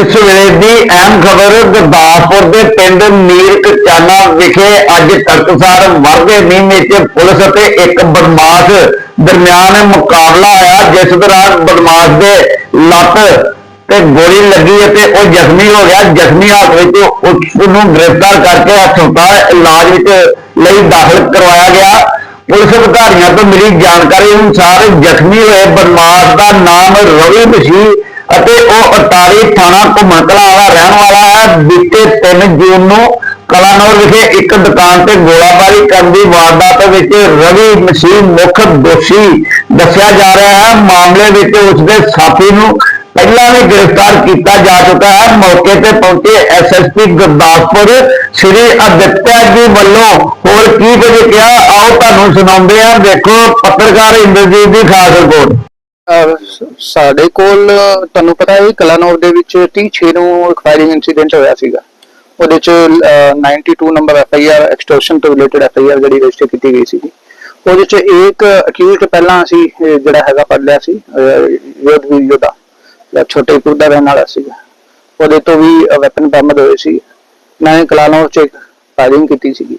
ਇਸ ਵੇਲੇ ਦੀ ਅਹਿਮ ਖਬਰ ਗੁਰਦਾਸਪੁਰ ਦੇ ਪਿੰਡ ਮੀਰ ਕਚਾਨਾ ਵਿਖੇ ਅੱਜ ਤੜਕਸਾਰ ਵਰਦੇ ਮੀਂਹ ਵਿੱਚ ਪੁਲਿਸ ਅਤੇ ਇੱਕ ਬਦਮਾਸ਼ ਦਰਮਿਆਨ ਮੁਕਾਬਲਾ ਹੋਇਆ ਜਿਸ ਦੌਰਾਨ ਬਦਮਾਸ਼ ਦੇ ਲੱਤ ਤੇ ਗੋਲੀ ਲੱਗੀ ਅਤੇ ਉਹ ਜ਼ਖਮੀ ਹੋ ਗਿਆ। ਜ਼ਖਮੀ ਹਾਲਤ ਵਿੱਚ ਉਸ ਨੂੰ ਗ੍ਰਿਫਤਾਰ ਕਰਕੇ ਹਸਪਤਾਲ ਇਲਾਜ ਵਿੱਚ ਲਈ ਦਾਖਲ ਕਰਵਾਇਆ ਗਿਆ। ਪੁਲਿਸ ਅਧਿਕਾਰੀਆਂ ਤੋਂ ਮਿਲੀ ਜਾਣਕਾਰੀ ਅਨੁਸਾਰ ਜ਼ਖਮੀ ਹੋਏ ਬਦਮਾਸ਼ ਦਾ ਨਾਮ ਰਵੀ ਮਸੀਹ ਅਤੇ ਉਹ ਅਟਾਰੀ ਥਾਣਾ ਘੁੰਮਣਕਲਾਂ ਵਾਲਾ ਰਹਿਣ ਵਾਲਾ ਹੈ। ਬੀਤੇ 3 ਜੂਨ ਨੂੰ ਕਲਾਨੌਰ ਵਿਖੇ ਇੱਕ ਦੁਕਾਨ ਤੇ ਗੋਲਾਬਾਰੀ ਕਰਨ ਦੀ ਵਾਰਦਾਤ ਵਿੱਚ ਰਵੀ ਮਸੀਹ ਮੁੱਖ ਦੋਸ਼ੀ ਦੱਸਿਆ ਜਾ ਰਿਹਾ ਹੈ। ਮਾਮਲੇ ਵਿੱਚ ਉਸਦੇ ਸਾਥੀ ਨੂੰ ਪਹਿਲਾਂ ਵੀ ਗ੍ਰਿਫਤਾਰ ਕੀਤਾ ਜਾ ਚੁੱਕਾ ਹੈ। ਮੌਕੇ ਤੇ ਪਹੁੰਚੇ ਐਸਐਸਪੀ ਗੁਰਦਾਸਪੁਰ ਸ੍ਰੀ ਅਦਿੱਤਿਆ ਜੀ ਵੱਲੋਂ ਹੋਰ ਕੀ ਕੁਝ ਕਿਹਾ, ਆਓ ਤੁਹਾਨੂੰ ਸੁਣਾਉਂਦੇ ਹਾਂ। ਦੇਖੋ, ਪੱਤਰਕਾਰ ਇੰਦਰਜੀਤ ਦੀ ਖਾਸ ਰਿਪੋਰਟ ਸਾਡੇ ਕੋਲ, ਤੁਹਾਨੂੰ ਪਤਾ ਹੈ, ਕਲਾਨੌਰ ਦੇ ਵਿੱਚ 36 ਨੂੰ ਇੱਕ ਫਾਇਰਿੰਗ ਇਨਸੀਡੈਂਟ ਹੋਇਆ ਸੀਗਾ। ਉਹਦੇ ਚ 92 number F I R extortion ਤੋਂ ਰਿਲੇਟਡ ਐਫ ਆਈ ਆਰ ਜਿਹੜੀ ਰਜਿਸਟਰ ਕੀਤੀ ਗਈ ਸੀਗੀ। ਉਹਦੇ ਚ ਇੱਕ ਅਕਿਊਜ਼ਡ ਪਹਿਲਾਂ ਅਸੀਂ ਜਿਹੜਾ ਹੈਗਾ ਫੜ ਲਿਆ ਸੀ ਯੋਧਵੀਰ ਯੋਧਾ ਜਿਹੜਾ ਛੋਟੇ ਪੁਰ ਦਾ ਰਹਿਣ ਵਾਲਾ ਸੀਗਾ। ਉਹਦੇ ਤੋਂ ਵੀ ਵੈਪਨ ਬਰਾਮਦ ਹੋਏ ਸੀ। ਮੈਂ ਕਲਾਨੌਰ ਚ ਫਾਇਰਿੰਗ ਕੀਤੀ ਸੀਗੀ।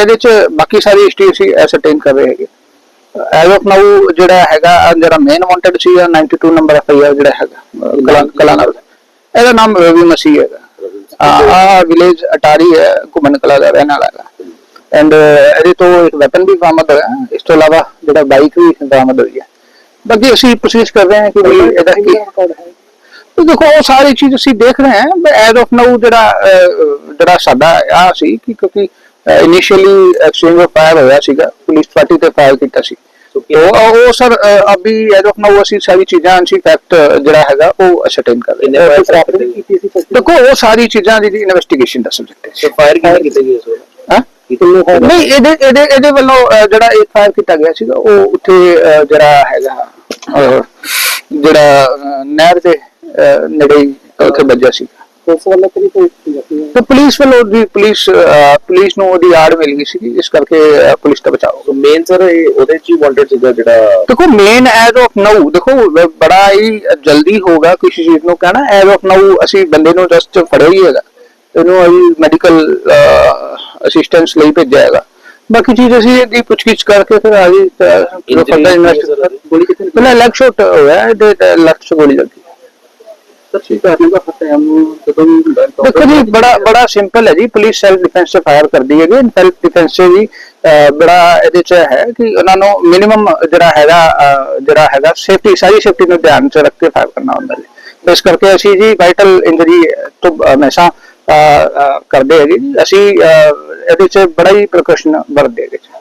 ਇਹਦੇ ਚ ਬਾਕੀ ਸਾਰੀ ਹਿਸਟਰੀ ਅਸੀਂ ਐਸਰਟੇਨ ਕਰ ਰਹੇ ਹੈਗੇ। ਐਜ਼ ਆਫ ਨਾਊ ਜਿਹੜਾ ਹੈਗਾ ਆਹ ਜਿਹੜਾ ਮੇਨ ਵਾਂਟਡ ਸੀ ਆਹ 92 ਨੰਬਰ ਐਫ ਆਈ ਆਰ ਜਿਹੜਾ ਹੈਗਾ ਅਹ, ਕਲਾ- ਕਲਾਨੌਰ ਦਾ ਇਹਦਾ ਨਾਮ ਰਵੀ ਮਸੀਹ ਹੈਗਾ। ਆ ਵਿਲੇਜ ਅਟਾਰੀ ਹੈ ਘੁਮਨ ਕਲਾ ਦਾ ਰਹਿਣ ਵਾਲਾ ਹੈਗਾ। ਐਂਡ ਇਹਦੇ ਤੋਂ ਇੱਕ ਵੈਪਨ ਵੀ ਬਰਾਮਦ ਹੋਇਆ ਇਸ ਤੋਂ ਇਲਾਵਾ ਜਿਹੜਾ ਬਾਈਕ ਵੀ ਬਰਾਮਦ ਹੋਈ ਹੈ। ਬਾਕੀ ਅਸੀਂ ਕੋਸ਼ਿਸ਼ ਕਰ ਰਹੇ ਹਾਂ ਕਿ ਵੀ ਇਹਦਾ ਕੀ ਤੇ ਦੇਖੋ ਉਹ ਸਾਰੀ ਚੀਜ਼ ਅਸੀਂ ਦੇਖ ਰਹੇ ਹਾਂ ਐਜ਼ ਆਫ ਨਾਊ ਜਿਹੜਾ ਅਹ, ਜਿਹੜਾ ਸਾਡਾ ਆ ਸੀ ਕਿ ਕਿਉਂਕਿ ਇਨੀਸ਼ੀਅਲੀ ਐਕਸਚੇਂਜ ਆਫ ਫਾਇਰ ਹੋਇਆ ਸੀਗਾ ਪੁਲਿਸ ਪਾਰਟੀ ਤੇ ਫਾਇਰ ਕੀਤਾ ਸੀ। ਉਹ ਉਹ ਸਰ ਅਭੀ ਐਜ਼ ਆਫ ਨਾਊ ਅਸੀਂ ਸਾਰੀ ਚੀਜ਼ਾਂ ਅਸੀਂ ਫੈਕਟ ਜਿਹੜਾ ਹੈਗਾ ਉਹ ਅਸਰਟੇਨ ਕਰ ਰਹੇ ਹਾਂ। ਸੀ ਦੇਖੋ ਉਹ ਸਾਰੀ ਚੀਜ਼ਾਂ ਦੀ ਇਨਵੈਸਟੀਗੇਸ਼ਨ ਦਾ ਸਬਜੈਕਟ ਹੈ। ਫਾਇਰ ਕਿੰਨੇ ਕੀਤੇ ਗਏ ਸੋ ਹਾਂ? ਨਹੀਂ ਇਹਦੇ ਇਹਦੇ ਇਹਦੇ ਵੱਲੋਂ ਜਿਹੜਾ ਇੱਕ ਫਾਇਰ ਕੀਤਾ ਗਿਆ ਸੀਗਾ ਉਹ ਉੱਥੇ ਜਿਹੜਾ ਹੈਗਾ ਜਿਹੜਾ ਨਹਿਰ ਦੇ ਨੇੜੇ ਉੱਥੇ ਵੱਜਿਆ ਸੀ ਉਸ ਵੱਲੋਂ ਕਿਹੜੀ ਕੋਈ ਤੇ ਪੁਲਿਸ ਵੱਲੋਂ ਦੀ ਪੁਲਿਸ ਅਹ, ਪੁਲਿਸ ਨੂੰ ਉਹਦੀ ਆੜ ਮਿਲ ਗਈ ਸੀ ਇਸ ਕਰਕੇ ਅਹ, ਪੁਲਿਸ ਦਾ ਬਚਾਓ ਮੇਨ ਸਰ ਉਹਦੇ ਚ ਹੀ ਵਾਂਟਡ ਸੀਗਾ ਜਿਹੜਾ ਦੇਖੋ ਮੇਨ ਐਜ਼ ਆਫ ਨਾਊ ਦੇਖੋ ਬ- ਬੜਾ ਹੀ ਜਲਦੀ ਹੋਗਾ ਕਿਸੇ ਚੀਜ਼ ਨੂੰ ਕਹਿਣਾ। ਐਜ਼ ਆਫ ਨਾਊ ਅਸੀਂ ਬੰਦੇ ਨੂੰ ਜਸਟ ਫੜਿਆ ਹੀ ਹੈਗਾ। ਇਹਨੂੰ ਅਸੀਂ ਮੈਡੀਕਲ ਅਸਿਸਟੈਂਸ ਲਈ ਭੇਜਿਆ ਹੈਗਾ। ਬਾਕੀ ਚੀਜ਼ ਅਸੀਂ ਇਹਦੀ ਪੁੱਛਗਿੱਛ ਕਰਕੇ ਫਿਰ ਆਗੇ ਫਰਦਰ ਇਨਵੈਸਟ ਗੋਲੀ ਕਿੱਥੇ ਪਹਿਲਾਂ ਲੈਗ ਸ਼ਾਟ ਹੋਇਆ ਇਹਦੇ ਲੈਫਟ ਚ ਗੋਲੀ ਲੱਗੀ। ਸੱਚੀ ਕਰਨੇ ਦਾ ਹੈ ਨੂੰ ਜਦੋਂ ਵੀ ਹੁੰਦਾ ਹੈ ਦੇਖੋ ਜੀ ਬੜਾ ਬੜਾ ਸਿੰਪਲ ਹੈ ਜੀ ਪੁਲਿਸ ਸੈਲਫ ਡਿਫੈਂਸ ਚ ਫਾਇਰ ਕਰਦੀ ਹੈਗੀ ਸੈਲਫ ਡਿਫੈਂਸ ਚ ਵੀ ਬੜਾ ਇਹਦੇ ਚ ਹੈ ਕਿ ਉਹਨਾਂ ਨੂੰ ਮਿਨੀਮਮ ਜਿਹੜਾ ਹੈਗਾ ਜਿਹੜਾ ਹੈਗਾ ਸੇਫਟੀ ਸਾਰੀ ਸੇਫਟੀ ਨੂੰ ਧਿਆਨ ਚ ਰੱਖ ਕੇ ਫਾਇਰ ਕਰਨਾ ਹੁੰਦਾ ਜੀ। ਇਸ ਕਰਕੇ ਅਸੀਂ ਜੀ ਵਾਈਟਲ ਇੰਜਰੀ ਤੋਂ ਹਮੇਸ਼ਾ ਕਰਦੇ ਹੈਗੇ ਜੀ। ਅਸੀਂ ਇਹਦੇ ਚ ਬੜਾ ਹੀ ਪ੍ਰੀਕਾਸ਼ਨ ਵਰਤਦੇ ਹੈਗੇ ਹੈ